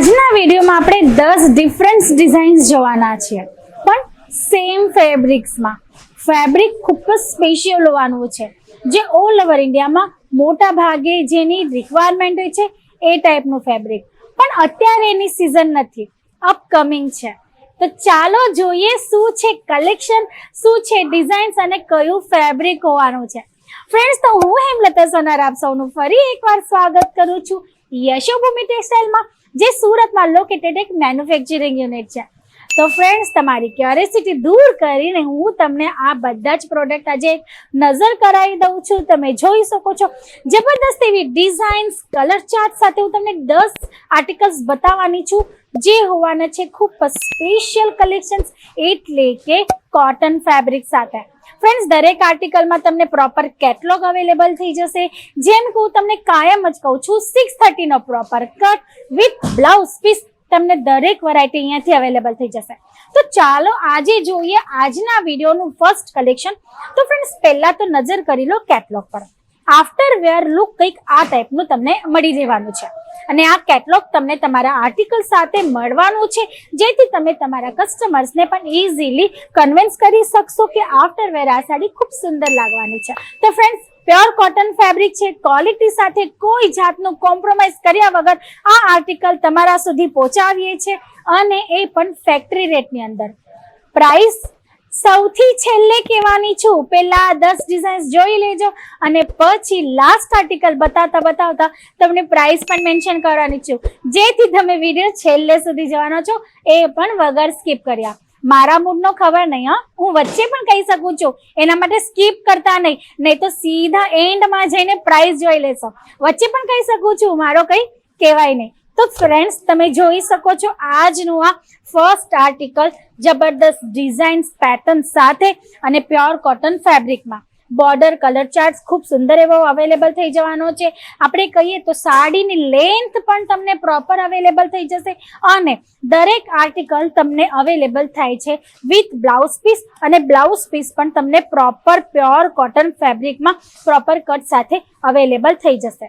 આજના વિડીયોમાં આપણે દસ ડિફરન્સ ડિઝાઇન્સ જોવાના છીએ. પણ સેમ ફેબ્રિક્સમાં ફેબ્રિક ખૂબ જ સ્પેશિયલ હોવાનું છે. જે ઓલ ઓવર ઇન્ડિયામાં મોટા ભાગે જેની રિક્વાયરમેન્ટ હોય છે એ ટાઈપનું ફેબ્રિક પણ અત્યારે એની સિઝન નથી. અપકમિંગ છે. તો ચાલો જોઈએ શું છે કલેક્શન શું છે ડિઝાઇન્સ અને કયું ફેબ્રિક હોવાનું છે. ફ્રેન્ડ્સ તો હું હેમલતા સોનાર આપ સૌનું ફરી એકવાર સ્વાગત કરું છું યશોભૂમિ ટેક્સટાઇલમાં જે સુરતમાં લોકેટેડ એક મેન્યુફેક્ચરિંગ યુનિટ છે. તો ફ્રેન્ડ્સ તમારી ક્યુરિયોસિટી દૂર કરીને હું તમને આ બધા જ પ્રોડક્ટ આજે નજર કરાવી દઉં છું. તમે જોઈ શકો છો. જબરદસ્ત એવી ડિઝાઇન્સ કલર ચાર્ટ સાથે હું તમને દસ આર્ટિકલ્સ બતાવવાની છું. જે હોવાના છે ખૂબ સ્પેશિયલ કલેક્શન્સ એટલે કે કોટન ફેબ્રિક સાથે. ફ્રેન્ડ્સ દરેક આર્ટિકલમાં તમને પ્રોપર કેટલોગ અવેલેબલ થઈ જશે. જેમ કે હું તમને કાયમ જ કહું છું six થર્ટીનો proper cut with blouse piece તમને દરેક વેરાયટી અહીંયાથી અવેલેબલ થઈ જશે. તો ચાલો આજે જોઈએ આજના વિડીયોનું ફર્સ્ટ કલેક્શન તો ફ્રેન્ડ્સ પહેલાં તો નજર કરી લો કેટલોગ પર. આફ્ટર વેર લુક કંઈક આ ટાઈપનું તમને મળી રહેવાનું છે. અને આ કેટલોગ તમને તમારા આર્ટિકલ સાથે મળવાનું છે, જેથી તમે તમારા કસ્ટમર્સને પણ ઇઝીલી કન્વિન્સ કરી શકશો કે આફ્ટર વેર આ સાડી ખૂબ સુંદર લાગવાની છે. તો ફ્રેન્ડ્સ પ્યોર કોટન ફેબ્રિક છે ક્વોલિટી સાથે કોઈ જાતનું કોમ્પ્રોમાઇઝ કર્યા વગર આ આર્ટિકલ તમારા સુધી પહોંચાડીએ છીએ અને એ પણ ફેક્ટરી રેટની અંદર. પ્રાઇસ સૌથી છેલ્લે કહેવાની છું. પહેલા દસ ડિઝાઇન્સ જોઈ લેજો અને પછી લાસ્ટ આર્ટિકલ બતાવતા બતાવતા તમને પ્રાઇસ પણ મેન્શન કરવાની છું. જેથી તમે વીડિયો છેલ્લે સુધી જવાનો છો. એ પણ વગર સ્કીપ કર્યા. મારા મૂડનો ખબર નહીં, હા. હું વચ્ચે પણ કહી શકું છું. એના માટે સ્કીપ કરતા નહીં. નહીં તો સીધા એન્ડમાં જઈને પ્રાઇસ જોઈ લેશો. વચ્ચે પણ કહી શકું છું. મારો કંઈ કહેવાય નહીં. તો ફ્રેન્ડ્સ તમે જોઈ શકો છો આજનું આ ફર્સ્ટ આર્ટિકલ જબરદસ્ત ડિઝાઇન્સ પેટર્ન સાથે અને પ્યોર કોટન ફેબ્રિકમાં બોર્ડર કલર ચાર્ટ ખૂબ સુંદર એવો અવેલેબલ થઈ જવાનો છે. આપણે કહીએ તો સાડીની લેન્થ પણ તમને પ્રોપર અવેલેબલ થઈ જશે અને દરેક આર્ટિકલ તમને અવેલેબલ થાય છે વિથ બ્લાઉઝ પીસ અને બ્લાઉઝ પીસ પણ તમને પ્રોપર પ્યોર કોટન ફેબ્રિકમાં પ્રોપર કટ સાથે અવેલેબલ થઈ જશે.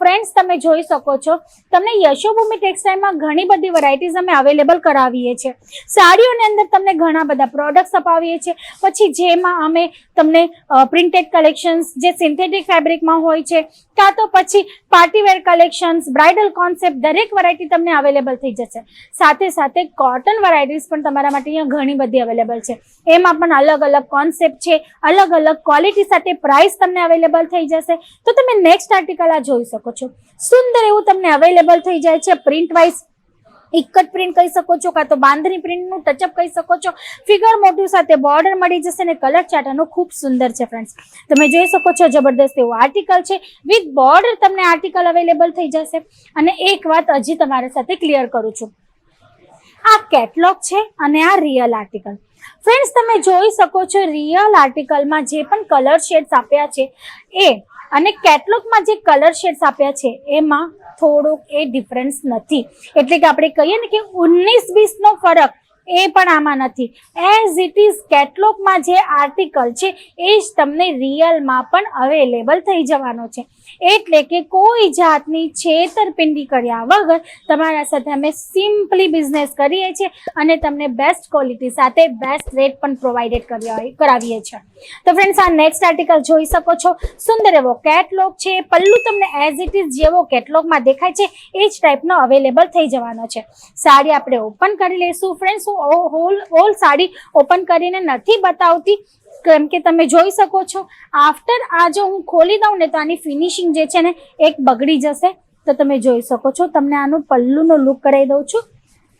ફ્રેન્ડ્સ તમે જોઈ શકો છો, તમને યશોભૂમિ ટેક્સટાઇલમાં ઘણી બધી વેરાયટીઝ અમે અવેલેબલ કરાવીએ છીએ. સાડીઓની અંદર તમને ઘણા બધા પ્રોડક્ટ્સ અપાવીએ છીએ. પછી જેમાં અમે તમને પ્રિન્ટેડ કલેક્શન્સ જે સિન્થેટિક ફેબ્રિકમાં હોય છે, કાં તો પછી party wear collections bridal concept દરેક વેરાયટી તમને અવેલેબલ થઈ જશે. સાથે સાથે કોટન વેરાયટીઝ પણ તમારા માટે અહીંયા ઘણી બધી અવેલેબલ છે. એમાં પણ અલગ અલગ કોન્સેપ્ટ છે, અલગ અલગ ક્વોલિટી સાથે પ્રાઇસ તમને અવેલેબલ થઈ જશે. તો તમે નેક્સ્ટ આર્ટિકલ આ જોઈ શકો છો. સુંદર એવું તમને અવેલેબલ થઈ જાય છે પ્રિન્ટ વાઇઝ ઇકટ પ્રિન્ટ કહી શકો છો કાં તો બાંધણી પ્રિન્ટનું ટચઅપ કહી શકો છો. ફિગર મોટિવ સાથે બોર્ડર મળી જશે અને કલર ચાર્ટનો ખૂબ સુંદર છે ફ્રેન્ડ્સ તમે જોઈ શકો છો જબરદસ્ત એવું આર્ટિકલ છે. વિથ બોર્ડર તમને આર્ટિકલ અવેલેબલ થઈ જશે. અને એક વાત હજી તમારા સાથે ક્લિયર કરું છું. આ કેટલોગ છે અને આ રિયલ આર્ટિકલ ફ્રેન્ડ્સ તમે જોઈ શકો છો રિયલ આર્ટિકલમાં જે પણ કલર શેડ્સ આપ્યા છે એ અને કેટલોગમાં જે કલર શેડ્સ આપ્યા છે, એમાં થોડોક એ ડિફરન્સ નથી. એટલે કે આપણે કહીએ ને કે ઉન્નીસ વીસનો ફરક એ પણ આમાં નથી. એઝ ઇટ ઇઝ કેટલોગમાં જે આર્ટિકલ છે, એ જ તમને રિયલમાં પણ અવેલેબલ થઈ જવાનો છે. એટલે કે કોઈ જાતની છેતરપિંડી કર્યા વગર તમારા સાથે અમે સિમ્પલી બિઝનેસ કરીએ છીએ અને તમને બેસ્ટ ક્વોલિટી સાથે બેસ્ટ રેટ પણ પ્રોવાઈડેડ કરાવીએ છીએ. તો ફ્રેન્ડ્સ આ નેક્સ્ટ આર્ટિકલ જોઈ શકો છો. સુંદર એવો કેટલોગ છે. પલ્લું તમને એઝ ઇટ ઇઝ જેવો કેટલોગમાં દેખાય છે, એ જ ટાઈપનો અવેલેબલ થઈ જવાનો છે. સાડી આપણે ઓપન કરી લઈશું. Friends whole whole sari open કરીને નથી બતાવતી. કેમ કે તમે જોઈ શકો છો આફ્ટર આ જો હું ખોલી દઉં ને તો આની ફિનિશિંગ જે છે ને એક બગડી જશે. તો તમે જોઈ શકો છો, તમને આનું પલ્લુનો લુક કરાવી દઉં છું.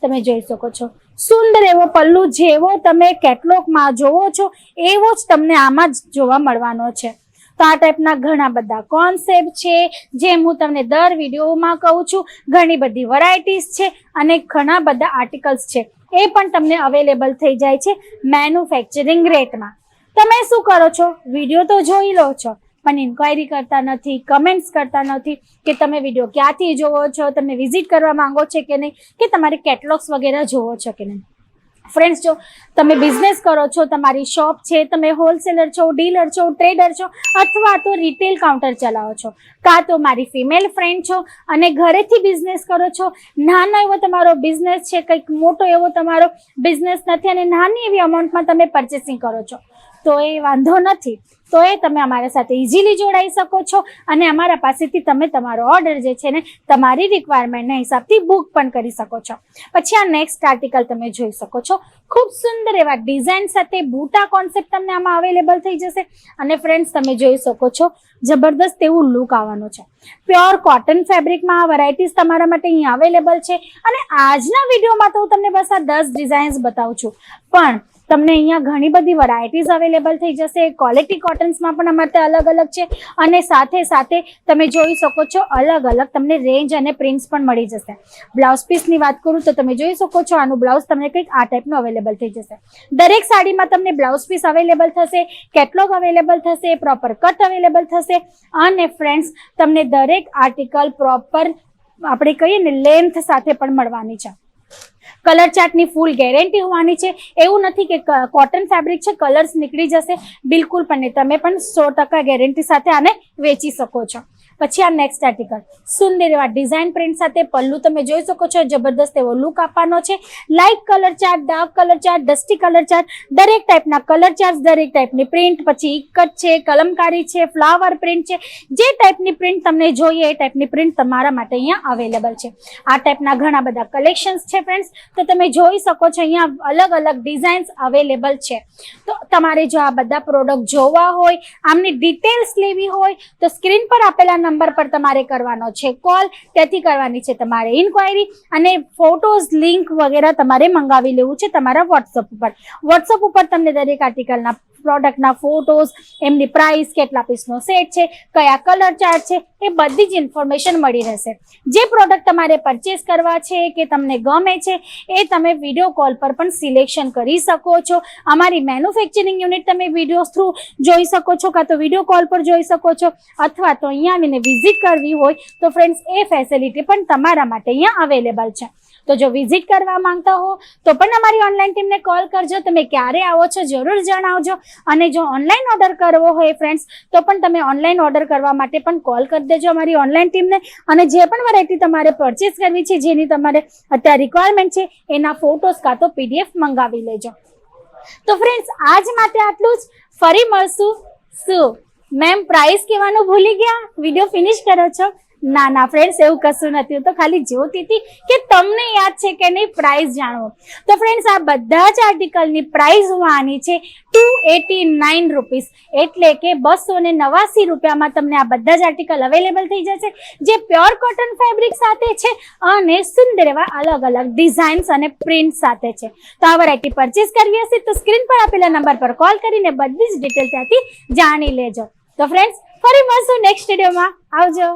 તમે જોઈ શકો છો. સુંદર એવો પલ્લુ જેવો તમે કેટલોગમાં જોવો છો, એવો જ તમને આમાં જ જોવા મળવાનો છે. તો આ ટાઈપના ઘણા બધા કોન્સેપ્ટ છે જેમ હું તમને દર વિડીયોમાં કહું છું. ઘણી બધી વેરાયટીઝ છે અને ઘણા બધા આર્ટિકલ્સ છે. એ પણ તમને અવેલેબલ થઈ જાય છે મેન્યુફેક્ચરિંગ રેટમાં. તમે શું કરો છો? વીડિયો તો જોઈ લો છો, પણ ઇન્ક્વાયરી કરતા નથી કમેન્ટ્સ કરતા નથી કે તમે વીડિયો ક્યાંથી જોવો છો, તમે વિઝિટ કરવા માંગો છો કે નહીં, કે તમારે કેટલોગ્સ વગેરે જોવો છો કે નહીં. ફ્રેન્ડ્સ જો તમે બિઝનેસ કરો છો, તમારી શોપ છે, તમે હોલસેલર છો ડીલર છો ટ્રેડર છો, અથવા તો રિટેલ કાઉન્ટર ચલાવો છો કાં તો મારી ફિમેલ ફ્રેન્ડ છો અને ઘરેથી બિઝનેસ કરો છો. નાનો એવો તમારો બિઝનેસ છે, કંઈક મોટો એવો તમારો બિઝનેસ નથી અને નાની એવી અમાઉન્ટમાં તમે પરચેસિંગ કરો છો. તો એ વાંધો નથી. તો એ તમે અમારા સાથે ઇઝીલી જોડાઈ શકો છો અને અમારા પાસેથી તમે તમારો ઓર્ડર જે છે ને તમારી રિક્વાયરમેન્ટના હિસાબથી બુક પણ કરી શકો છો. પછી આ નેક્સ્ટ આર્ટિકલ તમે જોઈ શકો છો. ખૂબ સુંદર એવા ડિઝાઇન સાથે બૂટા કોન્સેપ્ટ તમને આમાં અવેલેબલ થઈ જશે. અને ફ્રેન્ડ્સ તમે જોઈ શકો છો. જબરદસ્ત એવું લુક આવવાનું છે. પ્યોર કોટન ફેબ્રિકમાં આ વેરાયટીઝ તમારા માટે અહીંયા અવેલેબલ છે. અને આજના વિડીયોમાં તો હું તમને બસ આ દસ ડિઝાઇન્સ બતાવું છું. પણ તમને અહીંયા ઘણી બધી વેરાયટીઝ અવેલેબલ થઈ જશે. ક્વોલિટી કોટન્સમાં પણ અમારે અલગ અલગ છે અને સાથે સાથે તમે જોઈ શકો છો અલગ અલગ તમને રેન્જ અને પ્રિન્ટ્સ પણ મળી જશે. બ્લાઉઝ પીસની વાત કરું તો તમે જોઈ શકો છો આનું બ્લાઉઝ તમને કંઈક આ ટાઈપનું અવેલેબલ થઈ જશે. દરેક સાડીમાં તમને બ્લાઉઝ પીસ અવેલેબલ થશે કેટલોગ અવેલેબલ થશે પ્રોપર કટ અવેલેબલ થશે અને ફ્રેન્ડ્સ તમને દરેક આર્ટિકલ પ્રોપર આપણે કહીએ ને લેન્થ સાથે પણ મળવાની છે. કલર ચાર્ટની ફૂલ ગેરંટી હોવાની છે. એવું નથી કે કોટન ફેબ્રિક છે કલર્સ નીકળી જશે. બિલકુલ પણ નહીં. તમે પણ સો ગેરંટી સાથે આને વેચી શકો છો. પછી આ નેક્સ્ટ આર્ટિકલ સુંદર એવા ડિઝાઇન પ્રિન્ટ સાથે પલ્લુ તમે જોઈ શકો છો, જબરદસ્ત એવો લુક આપવાનો છે. Light colour chart dark colour chart dusty colour chart દરેક ટાઈપના કલર ચાર્ટ દરેક ટાઈપની પ્રિન્ટ પછી ઇકટ છે, કલમકારી છે ફ્લાવર પ્રિન્ટ છે. જે ટાઈપની પ્રિન્ટ તમને જોઈએ, એ ટાઈપની પ્રિન્ટ તમારા માટે અહીંયા અવેલેબલ છે. આ ટાઈપના ઘણા બધા કલેક્શન્સ છે ફ્રેન્ડ્સ તો તમે જોઈ શકો છો, અહીંયા અલગ અલગ ડિઝાઇન્સ અવેલેબલ છે. તો તમારે જો આ બધા પ્રોડક્ટ જોવા હોય, આમની ડિટેલ્સ લેવી હોય, તો સ્ક્રીન પર આપેલા નંબર પર તમારે કરવાનો છે. કોલ ત્યાંથી કરવાની છે તમારે ઇન્ક્વાયરી અને ફોટોઝ લિંક વગેરે તમારે મંગાવી લેવું છે તમારા વોટ્સઅપ ઉપર. વોટ્સઅપ ઉપર તમને દરેક આર્ટિકલના પ્રોડક્ટના ફોટોઝ એમની પ્રાઇસ કેટલા પીસનો સેટ છે, કયા કલર ચાર્ટ છે, એ બધી જ ઇન્ફોર્મેશન મળી રહેશે. જે પ્રોડક્ટ તમારે પરચેસ કરવા છે, કે તમને ગમે છે, એ તમે વીડિયો કોલ પર પણ સિલેક્શન કરી શકો છો. અમારી મેન્યુફેક્ચરિંગ યુનિટ તમે વીડિયો થ્રુ જોઈ શકો છો, કાં તો વીડિયો કોલ પર જોઈ શકો છો, અથવા તો અહીંયા આવીને વિઝિટ કરવી હોય, તો ફ્રેન્ડ્સ એ ફેસિલિટી પણ તમારા માટે અહીંયા અવેલેબલ છે. તો જો વિઝિટ કરવા માંગતા હો, તો પણ અમારી ઓનલાઈન ટીમને કોલ કરજો. તમે ક્યારે આવો છો જરૂર જણાવજો. અને જો ઓનલાઈન ઓર્ડર કરવો હોય ફ્રેન્ડ્સ તો પણ તમે ઓનલાઈન ઓર્ડર કરવા માટે પણ કોલ કરી દેજો અમારી ઓનલાઈન ટીમને અને જે પણ વેરાયટી તમારે પરચેસ કરવી છે, જેની તમારે અત્યારે રિક્વાયરમેન્ટ છે, એના ફોટોસ કાં તો પીડીએફ મંગાવી લેજો. તો ફ્રેન્ડ્સ આજ માટે આટલું જ. ફરી મળશું. શું? મેમ પ્રાઇસ કહેવાનું ભૂલી ગયા? વીડિયો ફિનિશ કરો છો? ના ના ફ્રેન્ડ્સ એવું કશું નથી. તો ખાલી જોતી હતી કે તમને યાદ છે કે નહીં પ્રાઇસ જાણવો તો ફ્રેન્ડ્સ આ બધા જ આર્ટિકલની પ્રાઇસ હું આની છે ટુ એટી નાઇન રૂપીસ એટલે કે બસો ને નવાસી રૂપિયામાં તમને આ બધા જ આર્ટિકલ અવેલેબલ થઈ જશે, જે પ્યોર કોટન ફેબ્રિક સાથે છે અને સુંદર એવા અલગ અલગ ડિઝાઇન્સ અને પ્રિન્ટ સાથે છે. તો આ વેરાયટી પરચેસ કરવી હશે તો સ્ક્રીન પર આપેલા નંબર પર કોલ કરીને બધી જ ડિટેલ ત્યાંથી જાણી લેજો. તો ફ્રેન્ડ્સ ફરી મળશું નેક્સ્ટ વિડીયોમાં આવજો.